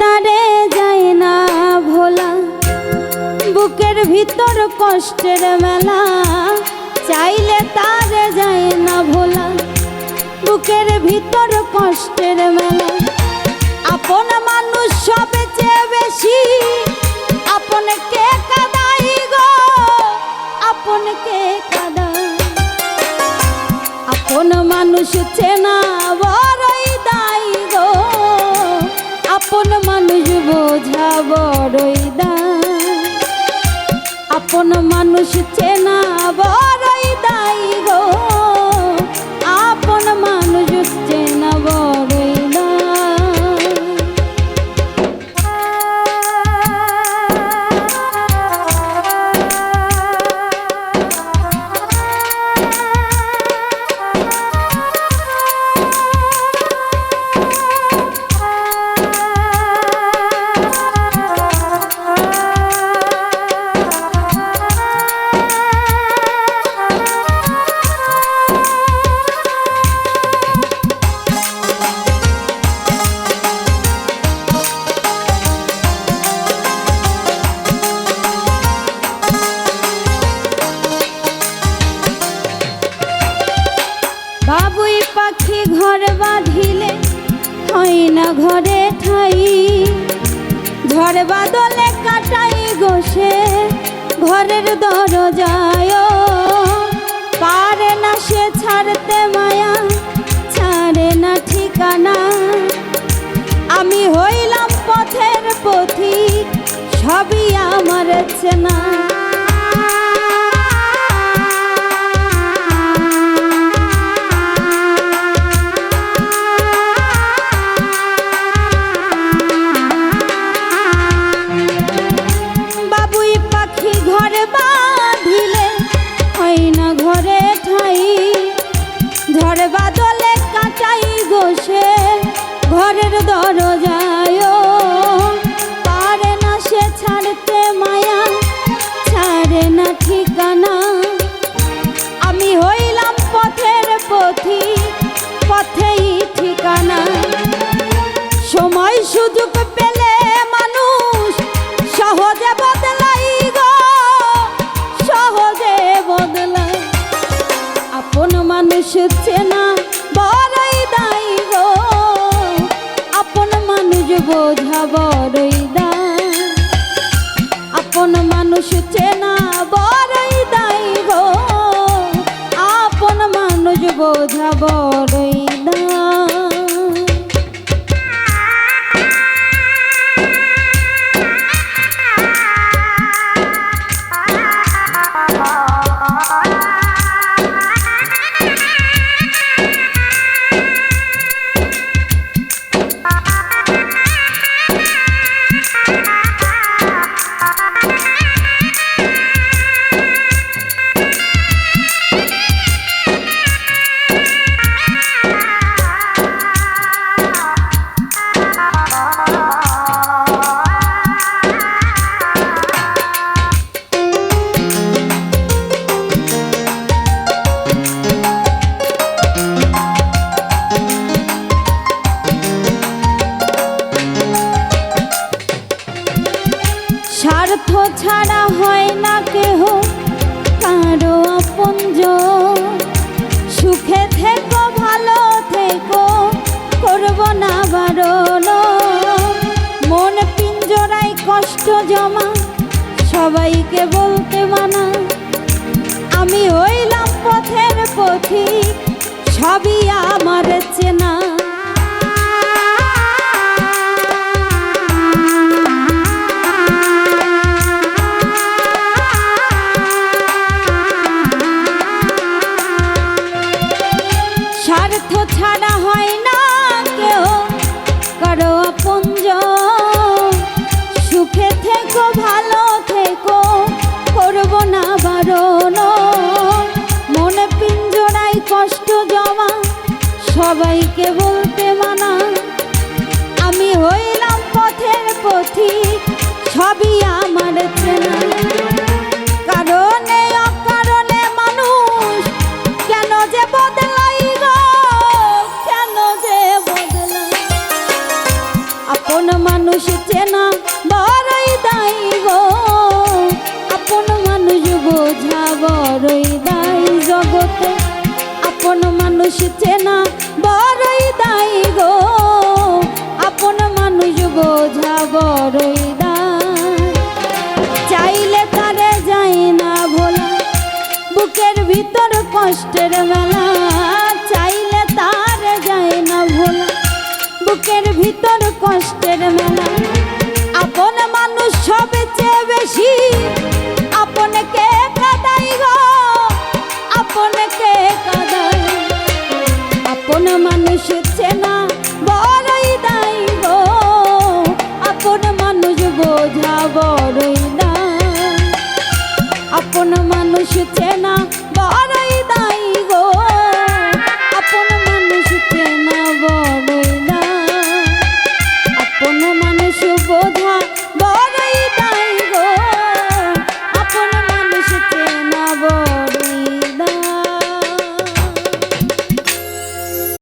তারে যায় না ভোলা। বুকের ভিতর কষ্টের মেলা, চাইলে তারে যায় না ভোলা। বুকের ভিতর কষ্টের মেলা। আপন মানুষ সবে চেয়ে বেশি আপনকে কাদাই গো? আপনকে কাদাই? আপন মানুষ চেনা বড়ই দা আপন মানুষ চেনা বড়ই ঘরে ঠাই। ঝড় বাদলে কাটাই গোসে ঘরের দরজায় পারে না সে ছাড়তে মায়া, ছাড়ে না ঠিকানা। আমি হইলাম পথের পথিক, সবই আমার চেনা। ঘরের বড়ই দায় আপন মানুষ চেনা বড়ই দায়ী গো সবাইকে বলতে মানা। আমি হইলাম পথের পথিক সবই আমার চেনা। কষ্ট জমা সবাইকে বলতে মানা। আমি হইলাম পথের পথিক সবই আমার চেনা। কষ্টের মেলা। আপন মানুষ সবচেয়ে বেশি। আপনকে কাদাই গো? আপনকে কাদাই আপন মানুষ চেনা বড়ই দায়ী গো। আপন মানুষ বোঝা বড়ই দায়। আপন মানুষ চেনা বড়ই